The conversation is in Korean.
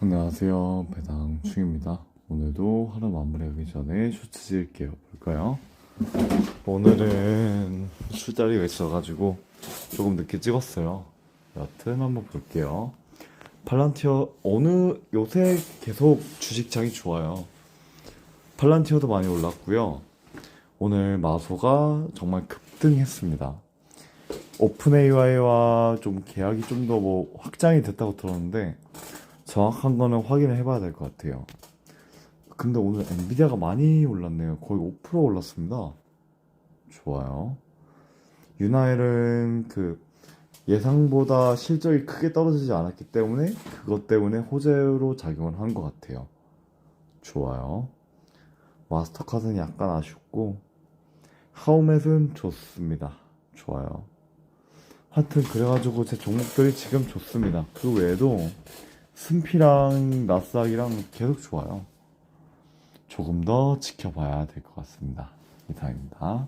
안녕하세요. 배당 충입니다. 오늘도 하루 마무리하기 전에 쇼츠 찍을게요. 볼까요? 오늘은 술자리가 있어가지고 조금 늦게 찍었어요. 여튼 한번 볼게요. 팔란티어 어느 요새 계속 주식장이 좋아요. 팔란티어도 많이 올랐고요. 오늘 마소가 정말 급등했습니다. 오픈 AI와 좀 계약이 좀 더 뭐 확장이 됐다고 들었는데 정확한 거는 확인을 해봐야 될 것 같아요. 근데 오늘 엔비디아가 많이 올랐네요. 거의 5% 올랐습니다. 좋아요. 유나엘은 그 예상보다 실적이 크게 떨어지지 않았기 때문에 그것 때문에 호재로 작용을 한 것 같아요. 좋아요. 마스터카드는 약간 아쉽고 하우멧은 좋습니다. 좋아요. 하여튼 그래가지고 제 종목들이 지금 좋습니다. 그 외에도 스피랑 나스닥이랑 계속 좋아요. 조금 더 지켜봐야 될 것 같습니다. 이상입니다.